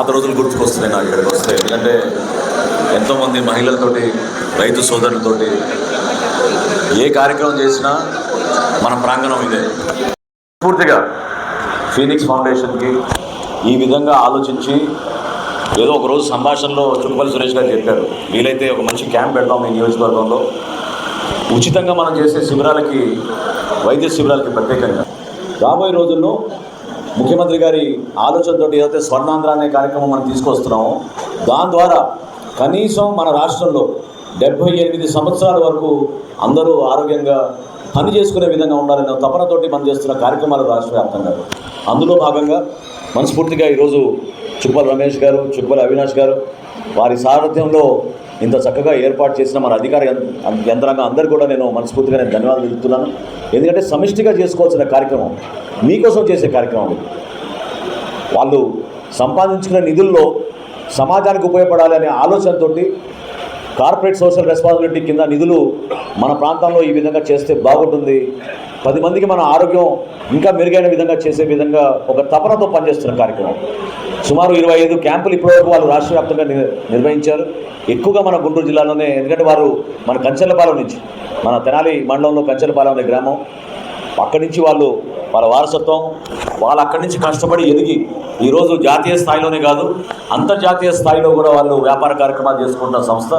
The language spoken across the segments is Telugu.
పాత రోజులు గుర్తుకొస్తున్నాయి నాకు ఇక్కడికి వస్తే. ఎందుకంటే ఎంతోమంది మహిళలతోటి రైతు సోదరులతోటి ఏ కార్యక్రమం చేసినా మన ప్రాంగణం ఇదే. పూర్తిగా ఫీనిక్స్ ఫౌండేషన్కి ఈ విధంగా ఆలోచించి ఏదో ఒక రోజు సంభాషణలో చుక్కపల్లి సురేష్ గారు చెప్పారు. వీలైతే ఒక మంచి క్యాంప్ పెడదాం ఈ నియోజకవర్గంలో. ఉచితంగా మనం చేసే శిబిరాలకి వైద్య శిబిరాలకి ప్రత్యేకంగా. రాబోయే రోజుల్లో ముఖ్యమంత్రి గారి ఆలోచనతో ఏదైతే స్వర్ణాంధ్ర అనే కార్యక్రమం మనం తీసుకొస్తున్నామో దాని ద్వారా కనీసం మన రాష్ట్రంలో డెబ్బై ఎనిమిది సంవత్సరాల వరకు అందరూ ఆరోగ్యంగా పని చేసుకునే విధంగా ఉండాలనే తపనతోటి మనం చేస్తున్న కార్యక్రమాలు రాష్ట్ర వ్యాప్తంగా. అందులో భాగంగా మనస్ఫూర్తిగా ఈరోజు చుక్కల రమేష్ గారు చుక్కల అవినాష్ గారు వారి సారథ్యంలో ఇంత చక్కగా ఏర్పాటు చేసిన మన అధికార యంత్రాంగం అందరు కూడా నేను మనస్ఫూర్తిగా నేను ధన్యవాదాలు తెలుపుతున్నాను. ఎందుకంటే సమిష్టిగా చేసుకోవాల్సిన కార్యక్రమం మీకోసం చేసే కార్యక్రమం వాళ్ళు సంపాదించుకున్న నిధుల్లో సమాజానికి ఉపయోగపడాలి అనే ఆలోచనతోటి కార్పొరేట్ సోషల్ రెస్పాన్సిబిలిటీ కింద నిధులు మన ప్రాంతంలో ఈ విధంగా చేస్తే బాగుంటుంది. పది మందికి మన ఆరోగ్యం ఇంకా మెరుగైన విధంగా చేసే విధంగా ఒక తపనతో పనిచేస్తున్న కార్యక్రమం. సుమారు ఇరవై ఐదు క్యాంపులు ఇప్పటివరకు వాళ్ళు రాష్ట్ర వ్యాప్తంగా నిర్వహించారు. ఎక్కువగా మన గుంటూరు జిల్లాలోనే ఎందుకంటే వారు మన కంచెలపాలెం నుంచి మన తెనాలి మండలంలో కంచెలపాలెం అనే గ్రామం. అక్కడి నుంచి వాళ్ళు వాళ్ళ వారసత్వం వాళ్ళు అక్కడి నుంచి కష్టపడి ఎదిగి ఈరోజు జాతీయ స్థాయిలోనే కాదు అంతర్జాతీయ స్థాయిలో కూడా వాళ్ళు వ్యాపార కార్యక్రమాలు చేసుకుంటున్న సంస్థ.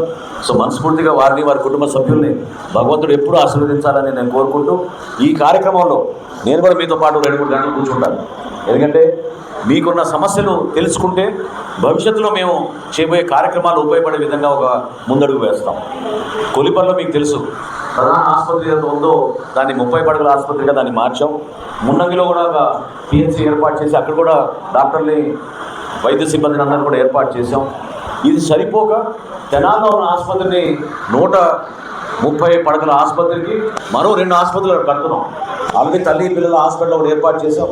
సో మనస్ఫూర్తిగా వారిని వారి కుటుంబ సభ్యుల్ని భగవంతుడు ఎప్పుడూ ఆశీర్వదించాలని నేను కోరుకుంటూ ఈ కార్యక్రమంలో నేను కూడా మీతో పాటు రెండు మూడు గంటలు కూర్చుంటాను. ఎందుకంటే మీకున్న సమస్యలు తెలుసుకుంటే భవిష్యత్తులో మేము చేయబోయే కార్యక్రమాలు ఉపయోగపడే విధంగా ఒక ముందడుగు వేస్తాం. కొలిపల్లో మీకు తెలుసు ప్రధాన ఆసుపత్రి ఏదైతే ఉందో దాన్ని ముప్పై పడగల ఆసుపత్రిగా దాన్ని మార్చాం. మున్నంగిలో కూడా ఒక పిహెచ్సి ఏర్పాటు చేసి అక్కడ కూడా డాక్టర్ని వైద్య సిబ్బందిని అందరూ కూడా ఏర్పాటు చేసాం ఇది సరిపోక తెనాల్లో ఉన్న ఆసుపత్రిని నూట ముప్పై పడకల ఆసుపత్రికి మరో రెండు ఆసుపత్రులు కడుతున్నాం. అలాగే తల్లి పిల్లల హాస్పిటల్ ఒకటి ఏర్పాటు చేసాం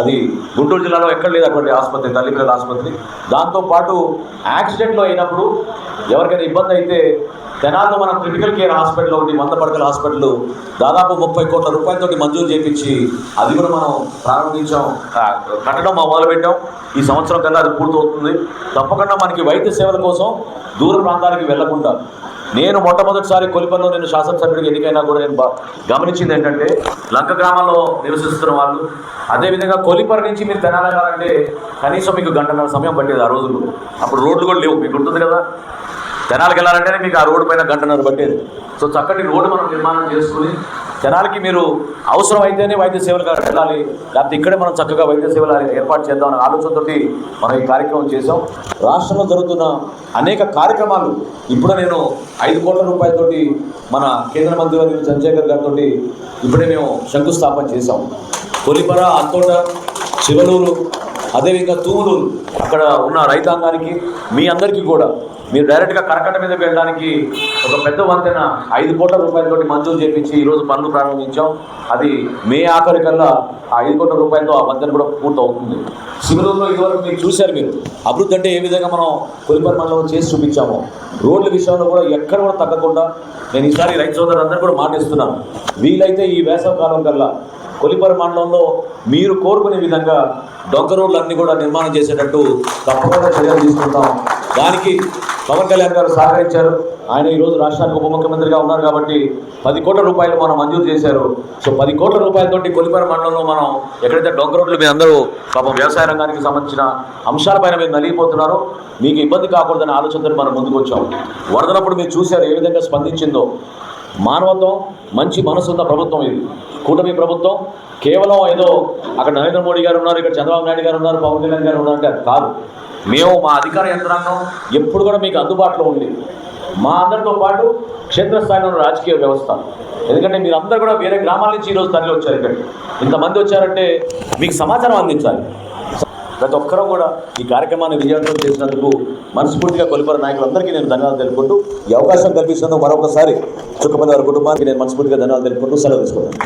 అది గుంటూరు జిల్లాలో ఎక్కడ లేదు అటువంటి ఆసుపత్రి తల్లి పిల్లల ఆసుపత్రి. దాంతోపాటు యాక్సిడెంట్లో అయినప్పుడు ఎవరికైనా ఇబ్బంది అయితే తెనాల్లో మనం క్రిటికల్ కేర్ హాస్పిటల్ ఒకటి మందపడకల హాస్పిటల్ దాదాపు ముప్పై కోట్ల రూపాయలతోటి మంజూరు చేయించి అది కూడా మనం ప్రారంభించాం. కట్టడం మొదలు పెట్టాం. ఈ సంవత్సరం కల్లా అది పూర్తవుతుంది. తప్పకుండా మనకి వైద్య సేవల కోసం దూర ప్రాంతానికి వెళ్ళకుండా నేను మొట్టమొదటిసారి కొలిపల్లో నేను శాసనసభ్యుడికి ఎన్నికైనా కూడా నేను గమనించింది ఏంటంటే లంక గ్రామంలో నివసిస్తున్న వాళ్ళు అదేవిధంగా కొలిపర నుంచి మీరు తెనాలంటే కనీసం మీకు గంటన్నర సమయం పట్టేది ఆ రోజుల్లో. అప్పుడు రోడ్లు కూడా లేవు. మీకు ఉంటుంది కదా? జనాలకు వెళ్ళాలంటేనే మీకు ఆ రోడ్డు పైన గంటన్నర పట్టేది. సో చక్కటి రోడ్డు మనం నిర్మాణం చేసుకుని జనాలకి మీరు అవసరం అయితేనే వైద్య సేవలు వెళ్ళాలి లేకపోతే ఇక్కడే మనం చక్కగా వైద్య సేవలు ఏర్పాటు చేద్దామనే ఆలోచనతోటి మనం ఈ కార్యక్రమం చేసాం రాష్ట్రంలో జరుగుతున్న అనేక కార్యక్రమాలు ఇప్పుడు నేను ఐదు కోట్ల రూపాయలతోటి మన కేంద్ర మంత్రి వర్యులు చంద్రశేఖర్ గారితో ఇప్పుడే మేము శంకుస్థాపన చేసాం తొలిపర అత్తోట శివలూరు అదేవిధంగా తూములూరు. అక్కడ ఉన్న రైతాంగానికి మీ అందరికీ కూడా మీరు డైరెక్ట్గా కరకట్ట మీద వెళ్ళడానికి ఒక పెద్ద వంతెన ఐదు కోట్ల రూపాయలతోటి మంజూరు చేపించి ఈరోజు పనులు ప్రారంభించాం. అది మే ఆఖరికల్లా ఆ ఐదు కోట్ల రూపాయలతో ఆ వంతెన కూడా పూర్తి అవుతుంది శిబిరంలో ఇదివరకు మీరు చూశారు మీరు అభివృద్ధి అంటే ఏ విధంగా మనం కొలిపర్ మండలం చేసి చూపించాము. రోడ్ల విషయంలో కూడా ఎక్కడ కూడా తగ్గకుండా నేను ఈసారి రైతు సోదరులందరూ కూడా మాటిస్తున్నాను. వీలైతే ఈ వేసవ కాలం కల్లా కొలిపర మండలంలో మీరు కోరుకునే విధంగా డొంక రోడ్లన్నీ కూడా నిర్మాణం చేసేటట్టు తప్పకుండా చర్యలు తీసుకుంటాం. దానికి పవన్ కళ్యాణ్ గారు సహకరించారు. ఆయన ఈరోజు రాష్ట్రానికి ఉప ముఖ్యమంత్రిగా ఉన్నారు కాబట్టి పది కోట్ల రూపాయలు మనం మంజూరు చేశారు. సో పది కోట్ల రూపాయలతోటి కొలిపర మండలంలో మనం ఎక్కడైతే డొంక రోడ్లు మీ అందరూ పాపం వ్యవసాయ రంగానికి సంబంధించిన అంశాలపైన మీరు నలిగిపోతున్నారో మీకు ఇబ్బంది కాకూడదనే ఆలోచనతో మనం ముందుకు వచ్చాం వరదనప్పుడు మీరు చూశారు ఏ విధంగా స్పందించిందో. మానవత్వం మంచి మనసున్న ప్రభుత్వం ఇది. కూటమి ప్రభుత్వం కేవలం ఏదో అక్కడ నరేంద్ర మోడీ గారు ఉన్నారు ఇక్కడ చంద్రబాబు నాయుడు గారు ఉన్నారు పవన్ కళ్యాణ్ గారు ఉన్నారు అంటే అది కాదు. మేము మా అధికార యంత్రాంగం ఎప్పుడు కూడా మీకు అందుబాటులో ఉంది. మా అందరితో పాటు క్షేత్రస్థాయిలో ఉన్న రాజకీయ వ్యవస్థ. ఎందుకంటే మీరు అందరూ కూడా వేరే గ్రామాల నుంచి ఈరోజు తరలి వచ్చారు ఇక్కడ ఇంతమంది వచ్చారంటే మీకు సమాచారం అందించాలి. ప్రతి ఒక్కరూ కూడా ఈ కార్యక్రమాన్ని విజయవంతం చేసినందుకు మనస్ఫూర్తిగా కొలిపర నాయకులందరికీ నేను ధన్యవాదాలు తెలుపుకుంటూ ఈ అవకాశం కల్పిస్తున్నందుకు మరొకసారి చుక్కపల్లి వారి కుటుంబానికి నేను మనస్ఫూర్తిగా ధన్యవాదాలు తెలుపుకుంటూ సెలవు తీసుకుంటాను.